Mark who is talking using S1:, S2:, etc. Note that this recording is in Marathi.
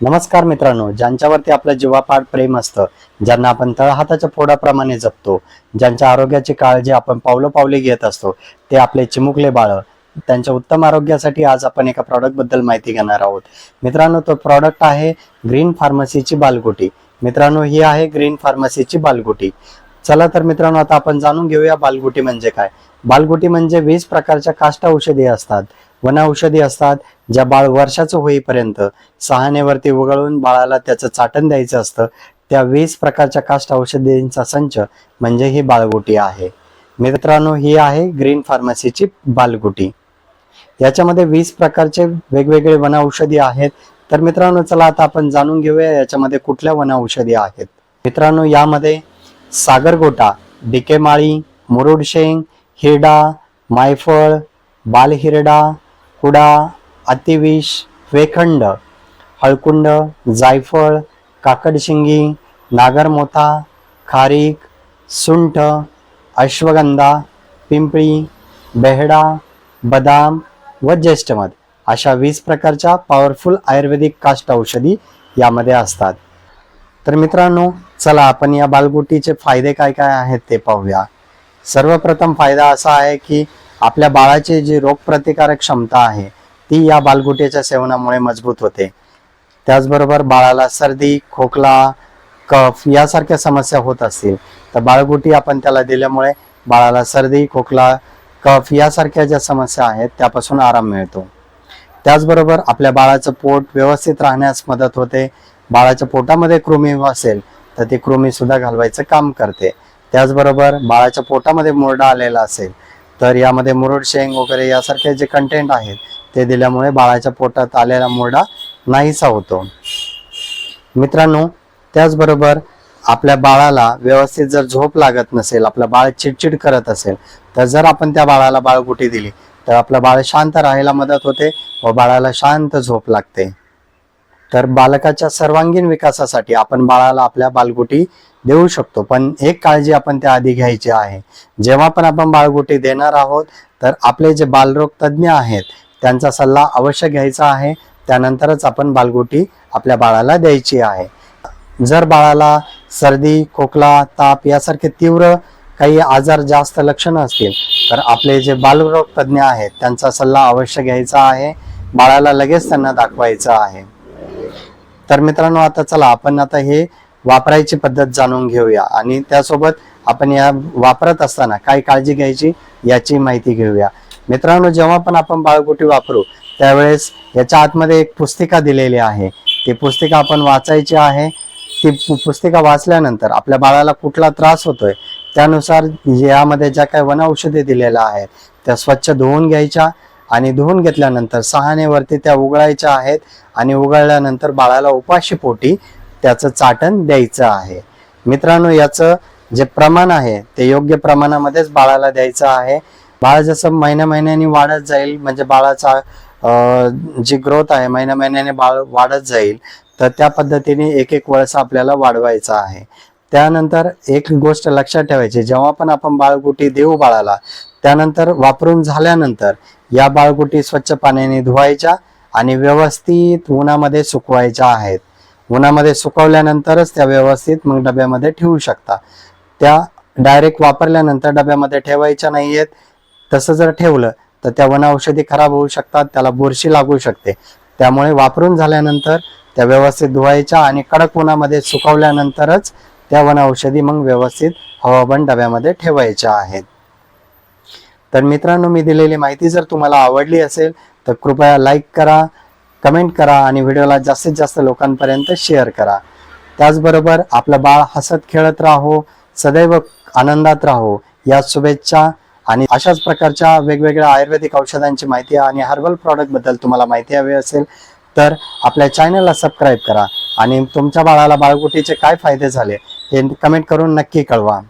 S1: नमस्कार मित्रांनो ज्यांच्यावरती आपलं जीवापाड प्रेम असतं ज्यांना आपण तळहाताच्या फोडाप्रमाणे जपतो ज्यांच्या आरोग्याची काळजी आपण पावलं पावले घेत असतो ते आपले चिमुकले बाळ त्यांच्या उत्तम आरोग्यासाठी आज आपण एका प्रॉडक्टबद्दल माहिती घेणार आहोत. मित्रांनो तो प्रॉडक्ट आहे ग्रीन फार्मसीची बालगुटी. मित्रांनो ही आहे ग्रीन फार्मसीची बालगुटी. चला तर मित्रांनो आता आपण जाणून घेऊया बालगुटी म्हणजे काय. बालगुटी म्हणजे वीस प्रकारच्या काष्ट औषधी असतात. वन औषधी असतात ज्या बाळ वर्षाचं होईपर्यंत सहानेवरती उघळून बाळाला त्याचं चाटण द्यायचं असतं. त्या वीस प्रकारच्या काष्ट औषधींचा संच म्हणजे ही बाळगुटी आहे. मित्रांनो ही आहे ग्रीन फार्मसीची बालगुटी. याच्यामध्ये वीस प्रकारचे वेगवेगळे वन औषधी आहेत. तर मित्रांनो चला आता आपण जाणून घेऊया याच्यामध्ये कुठल्या वन औषधी आहेत. मित्रांनो यामध्ये सागरगोटा डिकेमाळी मुरुडशेंग हिरडा मायफळ बालहिरडा कुडा अतिविष वेखंड हळकुंड जायफळ काकडशिंगी नागरमोथा खारीक सुंठ अश्वगंधा पिंपळी बेहडा बदाम व ज्येष्ठमध अशा वीस प्रकारच्या पॉवरफुल आयुर्वेदिक काष्ट औषधी यामध्ये असतात. तर मित्रांनो चला आपण या बालगुटीचे फायदे काय काय आहेत ते पाहूया. सर्वप्रथम फायदा असा आहे की आपल्या बाळाची जी रोगप्रतिकारक क्षमता आहे ती या बालगुटीच्या सेवनामुळे मजबूत होते. त्याचबरोबर बाळाला सर्दी खोकला कफ यासारख्या समस्या होत असतील तर बाळगुटी आपण त्याला दिल्यामुळे बाळाला सर्दी खोकला कफ यासारख्या ज्या समस्या आहेत त्यापासून आराम मिळतो. त्याचबरोबर आपल्या बाळाचं पोट व्यवस्थित राहण्यास मदत होते बाळाच्या पोटामध्ये कृमी असेल तर ती कृमी सुद्धा घालवायचं काम करते. त्याचबरोबर बाळाच्या पोटामध्ये मुरडा आलेला असेल तर यामध्ये मुरुड शेंग वगैरे यासारखे जे कंटेंट आहेत ते दिल्यामुळे बाळाच्या पोटात आलेला मुरडा नाहीसा होतो. मित्रांनो त्याचबरोबर आपल्या बाळाला व्यवस्थित जर झोप लागत नसेल आपलं बाळ चिडचिड करत असेल तर जर आपण त्या बाळाला बाळगुटी दिली तर आपलं बाळ शांत राहायला मदत होते व बाळाला शांत झोप लागते. तर बालकाच्या सर्वांगीण विकासासाठी आपण बाळाला आपल्या बालगुटी देऊ शकतो. पण एक काळजी आपण त्याआधी घ्यायची आहे. जेव्हा पण आपण बाळगुटी देणार आहोत तर आपले जे बालरोग तज्ज्ञ आहेत त्यांचा सल्ला अवश्य घ्यायचा आहे. त्यानंतरच आपण बालगुटी आपल्या बाळाला द्यायची आहे. जर बाळाला सर्दी खोकला ताप यासारखे तीव्र काही आजार जास्त लक्षणं असतील तर आपले जे बालरोग तज्ज्ञ आहेत त्यांचा सल्ला अवश्य घ्यायचा आहे. बाळाला लगेच त्यांना दाखवायचं आहे. तर मित्रांनो आता चला आपण आता हे वापरायची पद्धत जाणून घेऊया. आणि त्यासोबत आपण या वापरत असताना काय काळजी घ्यायची याची माहिती घेऊया. मित्रांनो जेव्हा पण आपण बाळगुटी वापरू त्यावेळेस याच्या आतमध्ये एक पुस्तिका दिलेली आहे. ती पुस्तिका आपण वाचायची आहे. ती पुस्तिका वाचल्यानंतर आपल्या बाळाला कुठला त्रास होतोय त्यानुसार यामध्ये ज्या काही वन औषधे दिलेल्या आहेत त्या स्वच्छ धुवून घ्यायच्या आणि धुवून घेतल्यानंतर सहानेवरती त्या उघडायच्या आहेत आणि उघडल्यानंतर बाळाला उपाशी पोटी त्याचं चाटण द्यायचं आहे. मित्रांनो याचं जे प्रमाण आहे ते योग्य प्रमाणामध्येच बाळाला द्यायचं आहे. बाळ जसं महिन्या महिन्याने वाढत जाईल म्हणजे बाळाचा जी ग्रोथ आहे महिन्या महिन्याने बाळ वाढत जाईल तर त्या पद्धतीने एक एक वळसा आपल्याला वाढवायचा आहे. त्यानंतर एक गोष्ट लक्षात ठेवायची जेव्हा पण आपण बाळगुटी देऊ बाळाला त्यानंतर वापरून झाल्यानंतर या बाळगुटी स्वच्छ पाण्याने धुवायच्या आणि व्यवस्थित उन्हामध्ये सुकवायच्या आहेत. उन्हामध्ये सुकवल्यानंतरच त्या व्यवस्थित मग डब्यामध्ये ठेवू शकता. त्या डायरेक्ट वापरल्यानंतर डब्यामध्ये ठेवायच्या नाहीयेत. तसं जर ठेवलं तर त्या वन औषधी खराब होऊ शकतात त्याला बुरशी लागू शकते. त्यामुळे वापरून झाल्यानंतर त्या व्यवस्थित धुवायच्या आणि कडक उन्हामध्ये सुकवल्यानंतरच त्या वन औषधी मग व्यवस्थित हवाबंद डब्यामध्ये ठेवायच्या आहेत. तर मित्रांनो मी दिलेली माहिती जर तुम्हाला आवडली असेल तर कृपया लाईक करा कमेंट करा आणि व्हिडिओला जास्तीत जास्त लोकांपर्यंत शेअर करा. त्याचबरोबर आपलं बाळ हसत खेळत राहो सदैव आनंदात राहो या शुभेच्छा आणि अशाच प्रकारच्या वेगवेगळ्या आयुर्वेदिक औषधांची माहिती आणि हर्बल प्रॉडक्टबद्दल तुम्हाला माहिती हवी असेल तर आपल्या चॅनलला सबस्क्राईब करा. आणि तुमच्या बाळाला बाळगुटीचे काय फायदे झाले हे कमेंट करून नक्की कळवा